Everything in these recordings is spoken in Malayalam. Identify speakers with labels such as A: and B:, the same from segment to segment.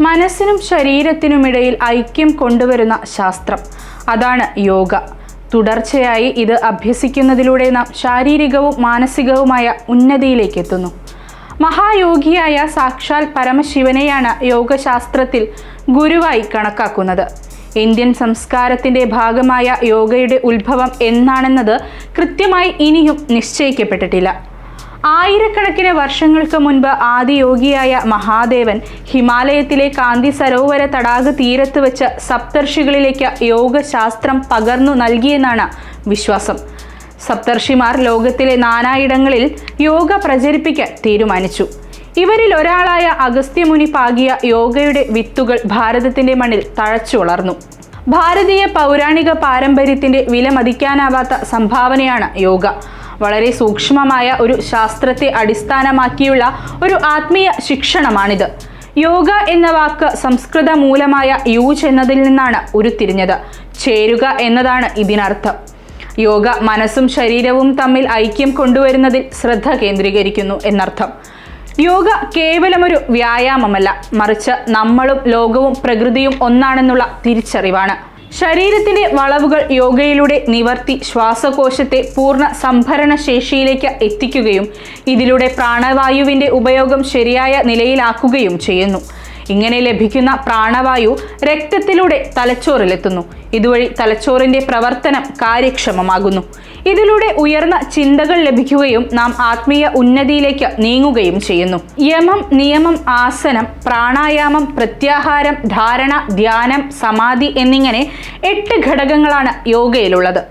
A: മനസ്സിനും ശരീരത്തിനുമിടയിൽ ഐക്യം കൊണ്ടുവരുന്ന ശാസ്ത്രം. അതാണ് യോഗ. തുടർച്ചയായി ഇത് അഭ്യസിക്കുന്നതിലൂടെ നാം ശാരീരികവും മാനസികവുമായ ഉന്നതിയിലേക്ക് എത്തുന്നു. മഹായോഗിയായ സാക്ഷാൽ പരമശിവനെയാണ് യോഗശാസ്ത്രത്തിൽ ഗുരുവായി കണക്കാക്കുന്നത്. ഇന്ത്യൻ സംസ്കാരത്തിന്റെ ഭാഗമായ യോഗയുടെ ഉത്ഭവം എന്നാണെന്നത് കൃത്യമായി ഇനിയും നിശ്ചയിക്കപ്പെട്ടിട്ടില്ല. ആയിരക്കണക്കിന് വർഷങ്ങൾക്ക് മുൻപ് ആദിയോഗിയായ മഹാദേവൻ ഹിമാലയത്തിലെ കാന്തി സരോവര തടാക തീരത്ത് വെച്ച് സപ്തർഷികളിലേക്ക് യോഗശാസ്ത്രം പകർന്നു നൽകിയെന്നാണ് വിശ്വാസം. സപ്തർഷിമാർ ലോകത്തിലെ നാനായിടങ്ങളിൽ യോഗ പ്രചരിപ്പിക്കാൻ തീരുമാനിച്ചു. ഇവരിൽ ഒരാളായ അഗസ്ത്യമുനി പാകിയ യോഗയുടെ വിത്തുകൾ ഭാരതത്തിന്റെ മണ്ണിൽ തഴച്ചു വളർന്നു. ഭാരതീയ പൗരാണിക പാരമ്പര്യത്തിന്റെ വിലമതിക്കാനാവാത്ത സംഭാവനയാണ് യോഗ. വളരെ സൂക്ഷ്മമായ ഒരു ശാസ്ത്രത്തെ അടിസ്ഥാനമാക്കിയുള്ള ഒരു ആത്മീയ ശിക്ഷണമാണിത്. യോഗ എന്ന വാക്ക് സംസ്കൃത മൂലമായ യൂജ് എന്നതിൽ നിന്നാണ് ഉരുത്തിരിഞ്ഞത്. ചേരുക എന്നതാണ് ഇതിനർത്ഥം. യോഗ മനസ്സും ശരീരവും തമ്മിൽ ഐക്യം കൊണ്ടുവരുന്നതിൽ ശ്രദ്ധ കേന്ദ്രീകരിക്കുന്നു എന്നർത്ഥം. യോഗ കേവലമൊരു വ്യായാമമല്ല മറിച്ച് നമ്മളും ലോകവും പ്രകൃതിയും ഒന്നാണെന്നുള്ള തിരിച്ചറിവാണ്. ശരീരത്തിന്റെ വളവുകൾ യോഗയിലൂടെ നിവർത്തി ശ്വാസകോശത്തെ പൂർണ സംഭരണ ശേഷിയിലേക്ക് എത്തിക്കുകയും ഇതിലൂടെ പ്രാണവായുവിന്റെ ഉപയോഗം ശരിയായ നിലയിലാക്കുകയും ചെയ്യുന്നു. ഇങ്ങനെ ലഭിക്കുന്ന പ്രാണവായു രക്തത്തിലൂടെ തലച്ചോറിലെത്തുന്നു. ഇതുവഴി തലച്ചോറിന്റെ പ്രവർത്തനം കാര്യക്ഷമമാകുന്നു. ഇതിലൂടെ ഉയർന്ന ചിന്തകൾ ലഭിക്കുകയും നാം ആത്മീയ ഉന്നതിയിലേക്ക് നീങ്ങുകയും ചെയ്യുന്നു. യമം നിയമം ആസനം പ്രാണായാമം പ്രത്യാഹാരം ധാരണ ധ്യാനം സമാധി എന്നിങ്ങനെ എട്ട് ഘടകങ്ങളാണ് യോഗയിലുള്ളത്.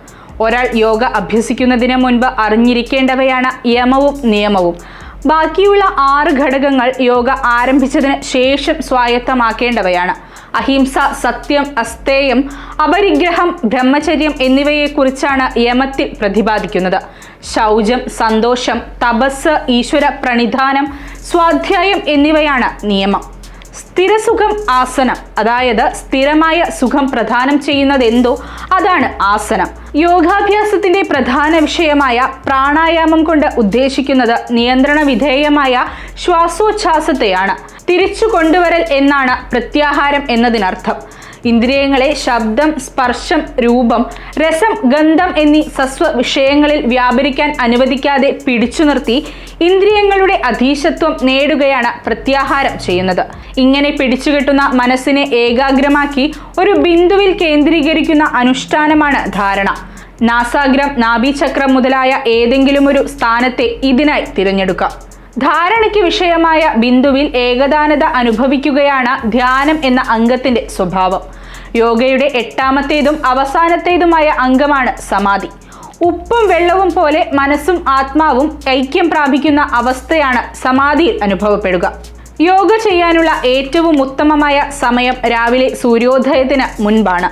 A: ഒരാൾ യോഗ അഭ്യസിക്കുന്നതിന് മുൻപ് അറിഞ്ഞിരിക്കേണ്ടവയാണ് യമവും നിയമവും. ബാക്കിയുള്ള ആറ് ഘടകങ്ങൾ യോഗ ആരംഭിച്ചതിന് ശേഷം സ്വായത്തമാക്കേണ്ടവയാണ്. അഹിംസ സത്യം അസ്തേയം അപരിഗ്രഹം ബ്രഹ്മചര്യം എന്നിവയെക്കുറിച്ചാണ് യമത്തിൽ പ്രതിപാദിക്കുന്നത്. ശൗചം സന്തോഷം തപസ് ഈശ്വര പ്രണിധാനം സ്വാധ്യായം എന്നിവയാണ് നിയമം. സ്ഥിരസുഖം ആസനം അതായത് സ്ഥിരമായ സുഖം പ്രദാനം ചെയ്യുന്നതെന്തോ അതാണ് ആസനം. യോഗാഭ്യാസത്തിന്റെ പ്രധാന വിഷയമായ പ്രാണായാമം കൊണ്ട് ഉദ്ദേശിക്കുന്നത് നിയന്ത്രണ വിധേയമായ ശ്വാസോച്ഛ്വാസത്തെയാണ് തിരിച്ചു കൊണ്ടുവരൽ എന്നാണ് പ്രത്യാഹാരം എന്നതിനർത്ഥം. ഇന്ദ്രിയങ്ങളെ ശബ്ദം സ്പർശം രൂപം രസം ഗന്ധം എന്നീ സസ്വ വിഷയങ്ങളിൽ വ്യാപരിക്കാൻ അനുവദിക്കാതെ പിടിച്ചു നിർത്തി ഇന്ദ്രിയങ്ങളുടെ അധീശത്വം നേടുകയാണ് പ്രത്യാഹാരം ചെയ്യുന്നത്. ഇങ്ങനെ പിടിച്ചുകെട്ടുന്ന മനസ്സിനെ ഏകാഗ്രമാക്കി ഒരു ബിന്ദുവിൽ കേന്ദ്രീകരിക്കുന്ന അനുഷ്ഠാനമാണ് ധാരണ. നാസാഗ്രം നാഭീചക്രം മുതലായ ഏതെങ്കിലും ഒരു സ്ഥാനത്തെ ഇതിനായി തിരഞ്ഞെടുക്കാം ധാരണയ്ക്ക് വിഷയമായ ബിന്ദുവിൽ ഏകദാനത അനുഭവിക്കുകയാണ് ധ്യാനം എന്ന അംഗത്തിന്റെ സ്വഭാവം. യോഗയുടെ എട്ടാമത്തേതും അവസാനത്തേതുമായ അംഗമാണ് സമാധി. ഉപ്പും വെള്ളവും പോലെ മനസ്സും ആത്മാവും ഐക്യം പ്രാപിക്കുന്ന അവസ്ഥയാണ് സമാധിയിൽ അനുഭവപ്പെടുക. യോഗ ചെയ്യാനുള്ള ഏറ്റവും ഉത്തമമായ സമയം രാവിലെ സൂര്യോദയത്തിന് മുൻപാണ്.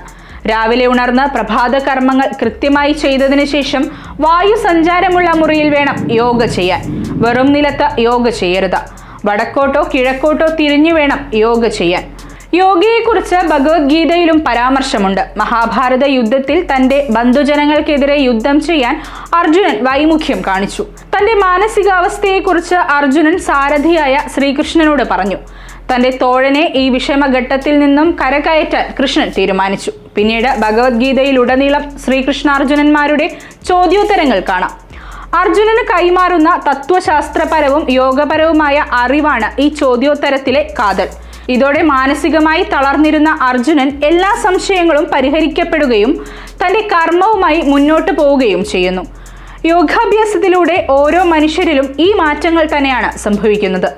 A: രാവിലെ ഉണർന്ന് പ്രഭാത കർമ്മങ്ങൾ കൃത്യമായി ചെയ്തതിനു ശേഷം വായു സഞ്ചാരമുള്ള മുറിയിൽ വേണം യോഗ ചെയ്യാൻ. വെറും നിലത്ത് യോഗ ചെയ്യരുത്. വടക്കോട്ടോ കിഴക്കോട്ടോ തിരിഞ്ഞു വേണം യോഗ ചെയ്യാൻ. യോഗയെക്കുറിച്ച് ഭഗവത്ഗീതയിലും പരാമർശമുണ്ട്. മഹാഭാരത യുദ്ധത്തിൽ തന്റെ ബന്ധുജനങ്ങൾക്കെതിരെ യുദ്ധം ചെയ്യാൻ അർജുനൻ വൈമുഖ്യം കാണിച്ചു. തന്റെ മാനസികാവസ്ഥയെക്കുറിച്ച് അർജുനൻ സാരഥിയായ ശ്രീകൃഷ്ണനോട് പറഞ്ഞു. തന്റെ തോഴനെ ഈ വിഷമഘട്ടത്തിൽ നിന്നും കരകയറ്റാൻ കൃഷ്ണൻ തീരുമാനിച്ചു. പിന്നീട് ഭഗവത്ഗീതയിലുടനീളം ശ്രീകൃഷ്ണാർജുനന്മാരുടെ ചോദ്യോത്തരങ്ങൾ കാണാം. അർജുനന് കൈമാറുന്ന തത്വശാസ്ത്രപരവും യോഗപരവുമായ അറിവാണ് ഈ ചോദ്യോത്തരത്തിലെ കാതൽ. ഇതോടെ മാനസികമായി തളർന്നിരുന്ന അർജുനൻ എല്ലാ സംശയങ്ങളും പരിഹരിക്കപ്പെടുകയും തന്റെ കർമ്മവുമായി മുന്നോട്ട് പോവുകയും ചെയ്യുന്നു. യോഗാഭ്യാസത്തിലൂടെ ഓരോ മനുഷ്യരിലും ഈ മാറ്റങ്ങൾ തന്നെയാണ് സംഭവിക്കുന്നത്.